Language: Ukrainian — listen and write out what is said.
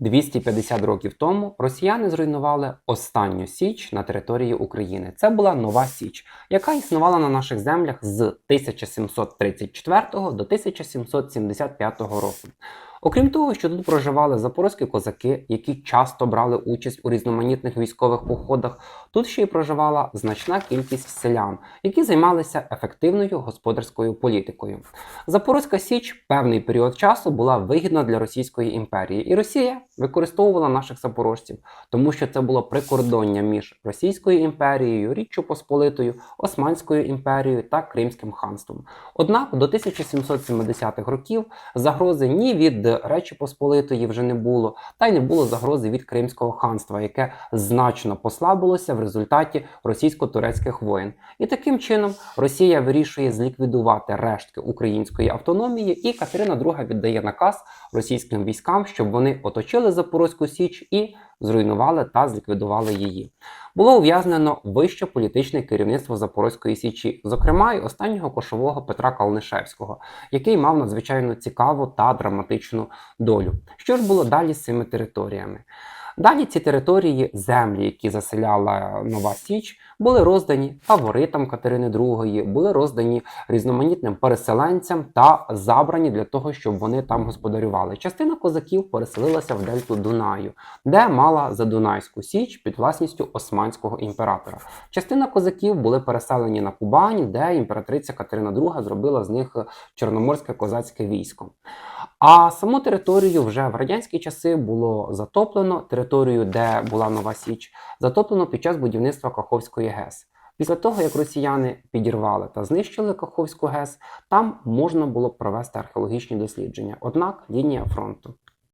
250 років тому росіяни зруйнували останню січ на території України. Це була нова січ, яка існувала на наших землях з 1734 до 1775 року. Окрім того, що тут проживали запорозькі козаки, які часто брали участь у різноманітних військових походах, тут ще й проживала значна кількість селян, які займалися ефективною господарською політикою. Запорозька Січ певний період часу була вигідна для Російської імперії, і Росія використовувала наших запорожців, тому що це було прикордоння між Російською імперією, Річчю Посполитою, Османською імперією та Кримським ханством. Однак до 1770-х років загрози ні від Речі Посполитої вже не було, та й не було загрози від Кримського ханства, яке значно послабилося в результаті російсько-турецьких воєн. І таким чином Росія вирішує зліквідувати рештки української автономії, і Катерина II віддає наказ російським військам, щоб вони оточили Запорозьку Січ і зруйнували та зліквідували її. Було ув'язнено вище політичне керівництво Запорозької Січі, зокрема й останнього кошового Петра Калнишевського, який мав надзвичайно цікаву та драматичну долю. Що ж було далі з цими територіями? Далі ці території, землі, які заселяла Нова Січ, були роздані фаворитам Катерини II, були роздані різноманітним переселенцям та забрані для того, щоб вони там господарювали. Частина козаків переселилася в дельту Дунаю, де мала Задунайську Січ під власністю Османського імператора. Частина козаків були переселені на Кубань, де імператриця Катерина II зробила з них чорноморське козацьке військо. А саму територію вже в радянські часи було затоплено. Територію, де була Нова Січ, затоплено під час будівництва Каховської ГЕС. Після того, як росіяни підірвали та знищили Каховську ГЕС, там можна було провести археологічні дослідження. Однак лінія фронту